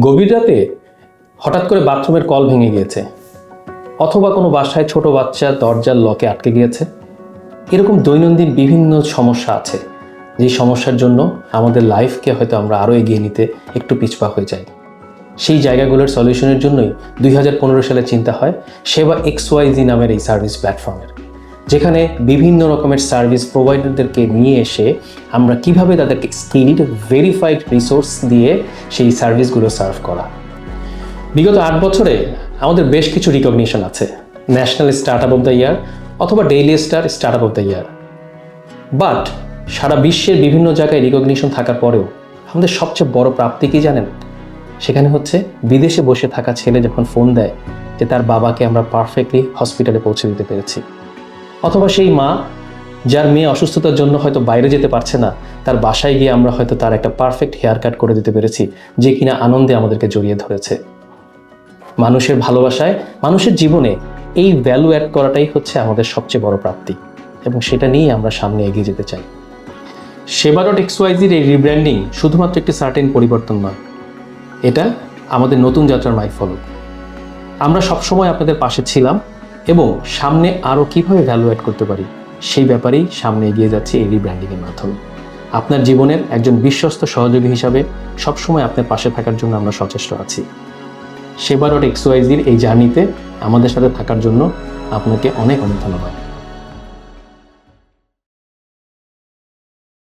গভীর রাতে হঠাৎ করে বাথরুমের কল ভেঙে গিয়েছে। অথবা কোনো বাসায় ছোট বাচ্চা দরজার লকে আটকে গিয়েছে। এরকম দৈনন্দিন বিভিন্ন সমস্যা আছে। যেই সমস্যার জন্য আমাদের লাইফকে হয়তো আমরা আরও এগিয়ে নিতে একটু পিছপা হয়ে যাই। সেই জায়গাগুলোর সলিউশনের জন্যই দুই হাজার পনেরো সালে চিন্তা হয় সেবা এক্স ওয়াইজি নামের এই সার্ভিস প্ল্যাটফর্মের। যেখানে বিভিন্ন রকমের সার্ভিস প্রোভাইডারদেরকে নিয়ে এসে আমরা কীভাবে তাদেরকে স্কিল্ড ভেরিফাইড রিসোর্স দিয়ে সেই সার্ভিসগুলো সার্ভ করা। বিগত আট বছরে আমাদের বেশ কিছু রিকগনিশন আছে। National start up of the year অথবা daily star start up of the year but সারা বিশ্বের বিভিন্ন জায়গায় রিকগনিশন থাকার পরেও আমাদের সবচেয়ে বড় প্রাপ্তি কি জানেন? সেখানে হচ্ছে বিদেশে বসে থাকা ছেলে যখন ফোন দেয় যে তার বাবাকে আমরা পারফেক্টলি হসপিটালে পৌঁছে দিতে পেরেছি। অথবা সেই মা, যার মেয়ে অসুস্থতার জন্য হয়তো বাইরে যেতে পারছে না, তার বাসায় গিয়ে আমরা হয়তো তার একটা পারফেক্ট হেয়ার কাট করে দিতে পেরেছি, যে কিনা আনন্দে আমাদেরকে জড়িয়ে ধরেছে। মানুষের ভালোবাসায়, মানুষের জীবনে এই ভ্যালু অ্যাড করাটাই হচ্ছে আমাদের সবচেয়ে বড় প্রাপ্তি, এবং সেটা নিয়েই আমরা সামনে এগিয়ে যেতে চাই। সেবা ডট এক্সওয়াইজির এই রিব্র্যান্ডিং শুধুমাত্র একটি সার্টেন পরিবর্তন নয়, এটা আমাদের নতুন যাত্রার মাইক ফলো আমরা সবসময় আপনাদের পাশে ছিলাম এবং সামনে আরও কীভাবে ভ্যালু অ্যাড করতে পারি, সেই ব্যাপারেই সামনে এগিয়ে যাচ্ছে এই রিব্র্যান্ডিংয়ের মাধ্যমে। আপনার জীবনের একজন বিশ্বস্ত সহযোগী হিসাবে সবসময় আপনার পাশে থাকার জন্য আমরা সচেষ্ট আছি। সেবা ডট এক্সওয়াইজির এই জার্নিতে আমাদের সাথে থাকার জন্য আপনাকে অনেক অনেক ধন্যবাদ।